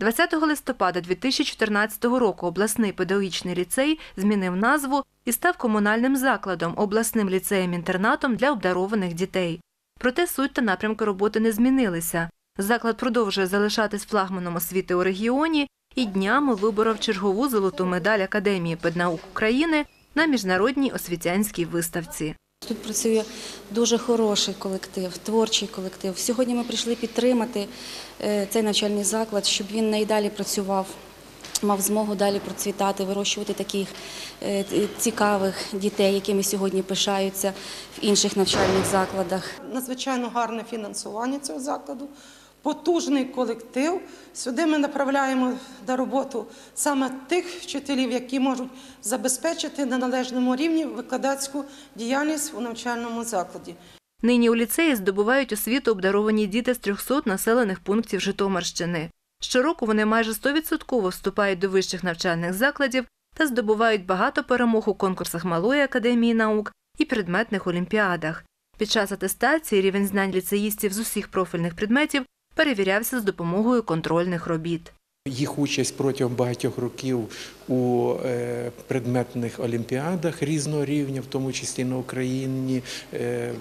20 листопада 2014 року обласний педагогічний ліцей змінив назву і став комунальним закладом, обласним ліцеєм-інтернатом для обдарованих дітей. Проте суть та напрямки роботи не змінилися. Заклад продовжує залишатись флагманом освіти у регіоні і днями виборов чергову золоту медаль Академії педнаук України на міжнародній освітянській виставці. Тут працює дуже хороший колектив, творчий колектив. Сьогодні ми прийшли підтримати е, цей навчальний заклад, щоб він найдалі працював, мав змогу далі процвітати, вирощувати таких е, цікавих дітей, якими сьогодні пишаються в інших навчальних закладах. надзвичайно гарне фінансування цього закладу, потужний колектив. Сюди ми направляємо на роботу саме тих вчителів, які можуть забезпечити на належному рівні викладацьку діяльність у навчальному закладі. Нині у ліцеї здобувають освіту обдаровані діти з 300 населених пунктів Житомирщини. Щороку вони майже 100% вступають до вищих навчальних закладів та здобувають багато перемог у конкурсах Малої академії наук і предметних олімпіадах. Під час атестації рівень знань ліцеїстів з усіх профільних предметів перевірявся з допомогою контрольних робіт. Їх участь протягом багатьох років у е, предметних олімпіадах різного рівня, в тому числі на Україні. Е,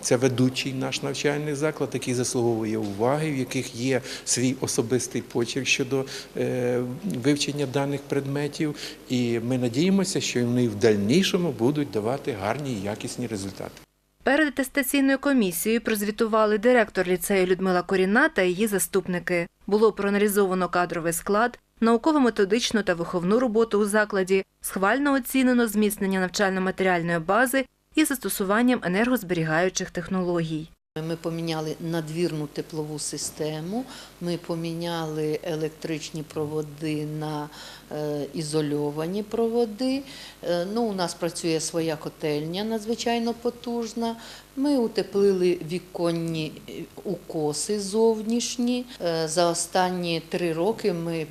Це ведучий наш навчальний заклад, який заслуговує уваги, в яких є свій особистий почерк щодо е, вивчення даних предметів. І ми надіємося, що вони в дальнішому будуть давати гарні і якісні результати. Перед атестаційною комісією прозвітували директор ліцею Людмила Коріна та її заступники. Було проаналізовано кадровий склад, науково-методичну та виховну роботу у закладі, схвально оцінено зміцнення навчально-матеріальної бази і застосуванням енергозберігаючих технологій. Ми поміняли надвірну теплову систему, ми поміняли електричні проводи на е, ізольовані проводи. Е, ну, у нас працює своя котельня надзвичайно потужна. Ми утеплили віконні е, укоси зовнішні. За останні три роки ми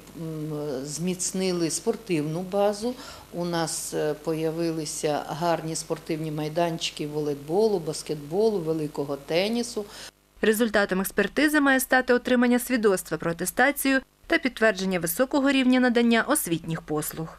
зміцнили спортивну базу. У нас появилися гарні спортивні майданчики волейболу, баскетболу, великого тенісу. Результатом експертизи має стати отримання свідоцтва про атестацію та підтвердження високого рівня надання освітніх послуг.